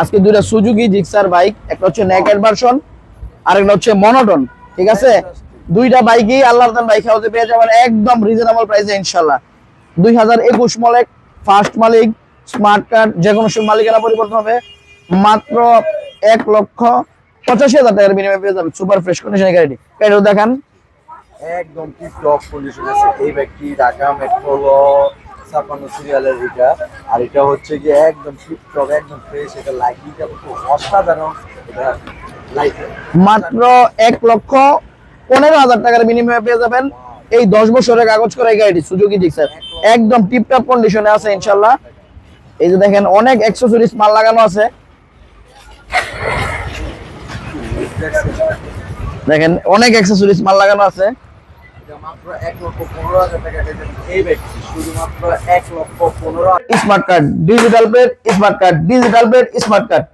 আজকে দুইটা Suzuki, Gixxer bike, একটা হচ্ছে নেকেট ভার্সন আর একটা হচ্ছে মনোটন ঠিক আছে? দুইটা বাইকই আল্লাহ বাইক হাউসে পেয়ে যাবেন একদম রিজনেবল প্রাইসে ইনশাল্লাহ দুই হাজার একুশ মালিক ফার্স্ট মালিক স্মার্ট কার্ড যে কোনো মালিকানা পরিবর্তন হবে, মাত্র এক লক্ষ পঁচাশি হাজার টাকার বিনিময়ে পেয়ে যাবেন সুপার ফ্রেশ কন্ডিশনের গাড়িটি। গাড়িটা দেখান। একদম টিপ টপ কন্ডিশন আছে। এই ব্যক্তি ঢাকা মেট্রো ছাপ্পান্ন সিরিয়ালের এটা। আর এটা হচ্ছে গিয়ে একদম টিপ একদম ফ্রেশ এটা লাইটিংটা খুব অসাধারণ এটা মাত্র এক লক্ষ পনেরো হাজার টাকার বিনিময়ে পেয়ে যাবেন। এই দশ বছরের কাগজ করা গাড়িটি, সুজুকি জিক্সার একদম টিপটপ কন্ডিশনে আছে, ইনশাল্লাহ। এই যে দেখেন, অনেক অ্যাক্সেসরিজ মাল লাগানো আছে। দেখেন, অনেক অ্যাক্সেসরিজ মাল লাগানো আছে। Smart card digital plate smart card digital plate smart card.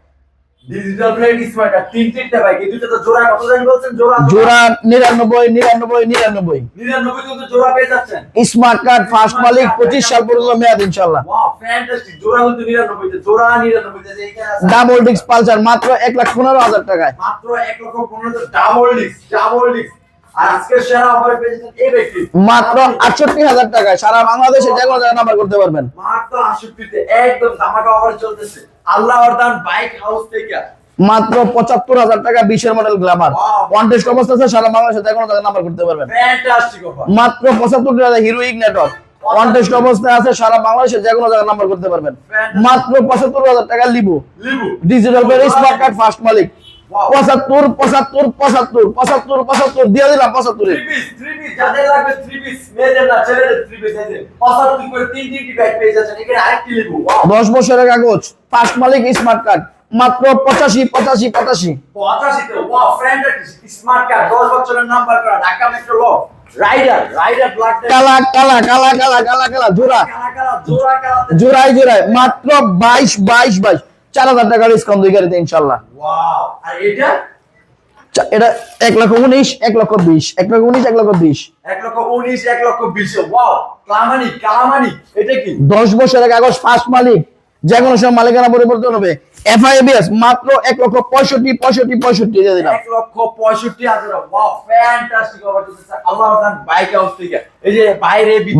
Digital plate smart card তিন তিনটা বাইক। দুটো তো জোড়া কত জানি বলছেন জোড়া জোড়া। নিরানব্বই নিরানব্বই নিরানব্বই। নিরানব্বই তো জোড়া পেয়ে যাচ্ছেন। স্মার্ট কার্ড ফার্স্ট মালিক পঁচিশ সাল পর্যন্ত মেয়াদ ইনশাল্লাহ ওয়াও ফ্যান্টাস্টিক জোড়া হচ্ছে নিরানব্বই তে জোড়া নিরানব্বই তে এইখানে ডাবল ডিস্ক পালসার মাত্র এক লাখ পনেরো হাজার টাকায়। মাত্র এক লক্ষ পনেরো ডাবল ডিস্ক ডাবল ডিস্ক। মাত্র আটষট্টি হাজার টাকায় সারা বাংলাদেশে যে কোনো নাম্বার করতে পারবেন। মাত্র আটষট্টিতে একদম ধামাকা অফার চলতেছে। আল্লাহ অর্দান বাইক হাউস থেকে। মাত্র পঁচাত্তর হাজার টাকা বিশের মডেল গ্লামার কন্টেস্ট অবস্থা আছে সারা বাংলাদেশে যে কোনো জায়গায় নাম্বার করতে পারবেন। মাত্র পঁচাত্তর টাকা হিরো ইগনেটর কন্টেস্ট অবস্থায় আছে সারা বাংলাদেশে যে কোনো জায়গায় নাম্বার করতে পারবেন। মাত্র পঁচাত্তর হাজার টাকা লিবু লিবু ডিজিটাল স্মার্ট কার্ড ফার্স্ট মালিক. পঁচাত্তর পঁচাত্তর পঁচাত্তর পঁচাত্তর পঁচাত্তর দিয়ে দিলাম পঁচাত্তরে। দশ বছরের কাগজ পাঁচ মালিক স্মার্ট কার্ড মাত্র পঁচাশি পঁচাশি পঁচাশি। কালা কালা কালা কালা কালা কালা জোড়া। জোড়ায় জোড়ায় মাত্র বাইশ বাইশ বাইশ। চার হাজার টাকা ডিসকাউন্ট দুই গাড়িতে ইনশাল্লাহ এটা? এক লক্ষ উনিশ এক লক্ষ বিশ এক লক্ষ উনিশ এক লক্ষ বিশ। এক লক্ষ উনিশ এক লক্ষ বিশ কালামানি কালামানি এটা কি? দশ বছরের কাগজ ফার্স্ট মালিক যে কোনো সময় মালিকানা পরিবর্তন হবে। এফআইবিএস মাত্র এক লক্ষ পঁয়ষট্টি পঁয়ষট্টি পঁয়ষট্টি দিয়ে দিলাম। এক লক্ষ পঁয়ষট্টি হাজার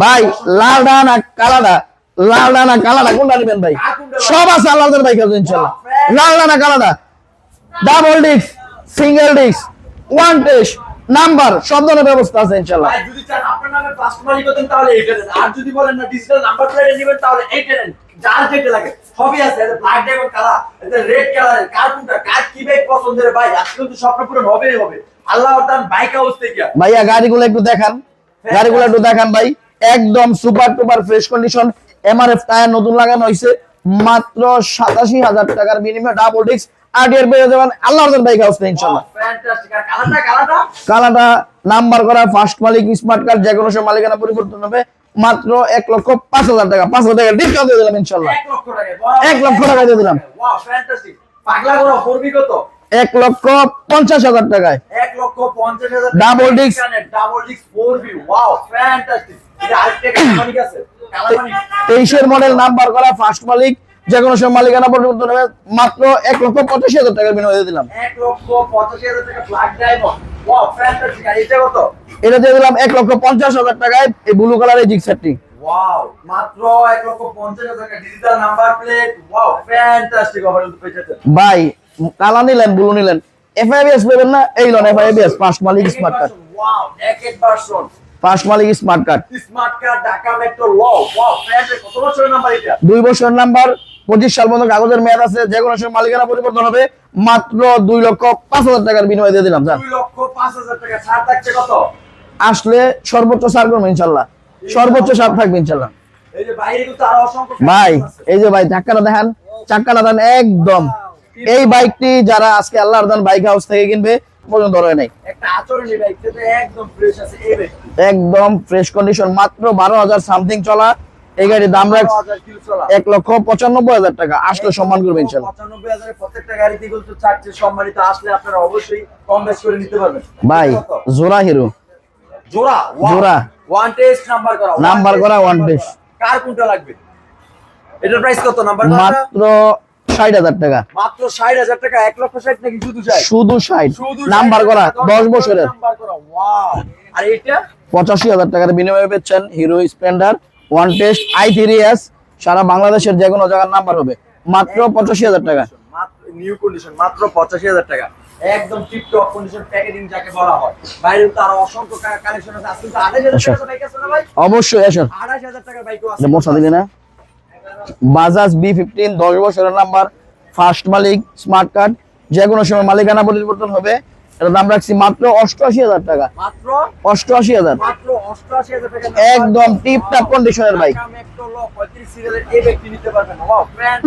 ভাই লাল ডানা কালাডা লাল ডানা কালাডা কোনটা নেবেন ভাই? সব আছে আল্লাহদের বাইক আছে ইনশাল্লাহ লাল ডানা কালাডা double disc single disc one test number সব ধরনের ব্যবস্থা আছে ইনশাল্লাহ যদি চান আপনার নামে মালিক হতেন তাহলে এইটা দেন আর যদি বলেন না ডিজিটাল নাম্বার প্লেট নেবেন তাহলে এইটা নেন যার যেটা লাগে সবই আছে। এটা ব্ল্যাক ডায়মন্ড কালার এটা রেড কালার কার কোনটা কার কি বাইক পছন্দের ভাই আজকে কিন্তু স্বপ্ন পূরণ হবেই হবে। আল্লাহ দান বাইক হাউস থেকে। ভাইয়া গাড়িগুলো একটু দেখান। গাড়িগুলো একটু দেখান ভাই। একদম super duper fresh condition MRF tyre নতুন লাগানো হয়েছে মাত্র সাতাশি হাজার টাকার বিনিময়ে ডাবল ডিস্ক আরডিআর পেয়ে যাবেন আল্লাহ বাইক হাউস কালারটা কালারটা? কালাটা নাম্বার করা ফার্স্ট মালিক স্মার্ট কার্ড যে কোনো সময় মালিকানা পরিবর্তন হবে মাত্র এক লক্ষ পাঁচ হাজার টাকা পাঁচ হাজার টাকা ডিসকাউন্ট দিয়ে দিলাম ইনশাল্লাহ এক লক্ষ টাকা দিয়ে দিলাম। এক লক্ষ পঞ্চাশ হাজার টাকায়। এক লক্ষ পঞ্চাশ হাজার Double disc। Double disc four V wow fantastic তেইশের মডেল নাম্বার করা ফার্স্ট মালিক যে কোনো সময় মালিকানা পরিবর্তন হবে মাত্র এক লক্ষ পঁচাশি হাজার টাকার বিনিময়ে দিলাম। এক লক্ষ পঁচাশি হাজার টাকা ব্ল্যাক ডায়মন্ড ওয়াও ফ্যান্টাস্টিক আর এটা দিয়ে দিলাম এক লক্ষ পঞ্চাশ হাজার টাকায় এই ব্লু কালারের জিক্সারটি ওয়াও মাত্র এক লক্ষ পঞ্চাশ হাজার টাকা digital number plate wow fantastic offer পেয়েছে ভাই কালা নিলেন ব্লু নিলেন। এফআইবিএস পাবেন না এই লোন এফআইবিএস ফার্স্ট মালিক স্মার্ট কার্ড ওয়াও ফার্স্ট মালিক smart card. Smart card Dhaka metro ল ওয়াও কত বছরের নাম্বার এটা? দুই বছর নাম্বার পঁচিশ সাল পর্যন্ত কাগজের মেয়াদ আছে যে কোনো সময় মালিকানা পরিবর্তন হবে মাত্র দুই লক্ষ পাঁচ হাজার টাকার বিনিময়ে দিয়ে দিলাম স্যার। আসলে সর্বোচ্চ ছাড় করব ইনশাল্লাহ। সর্বোচ্চ ছাড় থাকবে ইনশাল্লাহ। ভাই। এই যে ভাই চাক্কাটা দেখেন। চাক্কাটা দেন একদম। এই বাইকটি যারা আজকে আল্লাহ দান বাইক হাউস থেকে কিনবে পর্যন্ত রয়ে নাই। একদম ফ্রেশ কন্ডিশন মাত্র বারো হাজার সামথিং চলা। এই গাড়ির দাম রাখ এক লক্ষ পঁচানব্বই হাজার টাকা। আসলে সম্মান করবে ইনশাল্লাহ। ভাই? জোড়া হিরো। জোড়া? জোড়া। ওয়ান টেস্ট নাম্বার করা নাম্বার করা, one test। কার। কোনটা লাগবে? এটার প্রাইস কত? নাম্বার মাত্র ষাট হাজার টাকা। মাত্র ষাট হাজার টাকা এক লক্ষ ষাট নাকি শুধু ষাট? শুধু ষাট। নাম্বার করা দশ বছরের। নাম্বার করা ওয়াও আর এটা পঁচাশি হাজার টাকার বিনিময়ে Hero Splendor one test I three S সারা বাংলাদেশের যে কোনো জায়গার নাম্বার হবে। মাত্র পঁচাশি হাজার টাকা। মাত্র নিউ কন্ডিশন মাত্র পঁচাশি হাজার টাকা। একদম টিপটপ কন্ডিশন প্যাকেজিং যাকে বলা হয়। বাইরে তো আরও অসংখ্য কালেকশন আছে। আজকে তো আড়াই হাজার টাকা বাইক আছে না ভাই? অবশ্যই আসেন। আড়াই হাজার টাকার বাইকও আছে। না? বাজাজ বি ফিফটিন দশ বছরের নাম্বার ফার্স্ট মালিক স্মার্ট কার্ড যে কোনো সময় মালিকানা পরিবর্তন হবে। এটার দাম রাখছি মাত্র অষ্টআশি হাজার টাকা। মাত্র? অষ্টআশি হাজার। একদম টিপটপ কন্ডিশনের বাইক ঢাকা মেট্রো ল 35 সিরিয়ালের এই ব্যক্তি নিতে পারবেন ওয়াও ব্র্যান্ড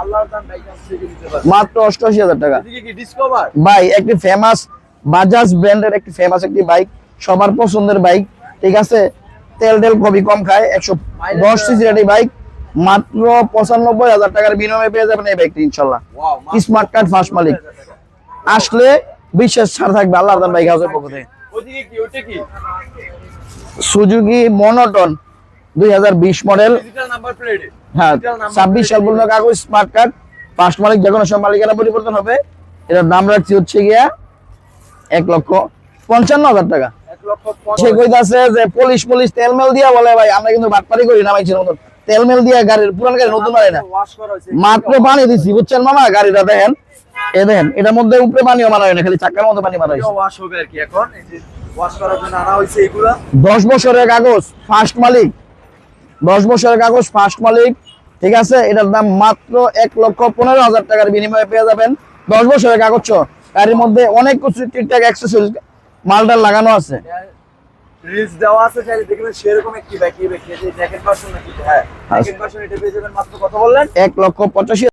আল্লাহর দান বাইক আছে নিতে পারবেন মাত্র অষ্টআশি হাজার টাকা। ভাই একটি ফেমাস বাজাজ ব্র্যান্ডের একটি ফেমাস একটি বাইক সবার পছন্দের বাইক ঠিক আছে? তেল টেল খুবই কম খায়। একশো দশ সিসির একটি বাইক মাত্র পঁচানব্বই হাজার টাকার বিনিময়ে পেয়ে যাবেন এই বাইকটি ইনশাল্লাহ। স্মার্ট কার্ড ফার্স্ট মালিক। আসলে বিশেষ ছাড় থাকবে আল্লাহ বাইক হাউসের পক্ষ থেকে। সুজুকি মনোটন দুই মডেল। হ্যাঁ ছাব্বিশ সাল পর্যন্ত কাগজ স্মার্ট কার্ড ফার্স্ট মালিক যে কোনো সব মালিকানা পরিবর্তন হবে। এটার দাম রাখছি হচ্ছে গিয়া এক লক্ষ পঞ্চান্ন হাজার টাকা। সে কইতাছে যে পুলিশ পুলিশ তেল মেল দিয়া বলে ভাই আমরা কিন্তু বাটপারি করি না মাইছের মতন। তেল মেল দিয়া গাড়ির পুরান গাড়ি নতুন গাড়ি না। মাত্র পানি দিছি বুঝছেন মামা? গাড়িটা দেখেন এ দেখেন এটার মধ্যে উপরে পানিও মারা হয় না খালি চাকার মধ্যে পানি মারা হয়েছে ওয়াশ হবে আর কি এখন এই যে ওয়াশ করার জন্য আনা হয়েছে এগুলা। দশ বছরের কাগজ ফার্স্ট মালিক। দশ বছরের কাগজ ফার্স্ট মালিক ঠিক আছে? এটার দাম মাত্র এক লক্ষ পনেরো হাজার টাকার বিনিময়ে পেয়ে যাবেন। দশ বছরের কাগজ গাড়ির মধ্যে অনেক কিছু ঠিকঠাক অ্যাক্সেসরিজ মালটার লাগানো আছে। রিলস দেওয়া আছে চাইলে দেখবেন সেরকম একটি বাইক এই যে নেকেট ভার্সন নাকি হ্যাঁ আচ্ছা। নেকেট ভার্সন এটা পেয়ে যাবেন মাত্র কত বললেন এক লক্ষ পঁচাশি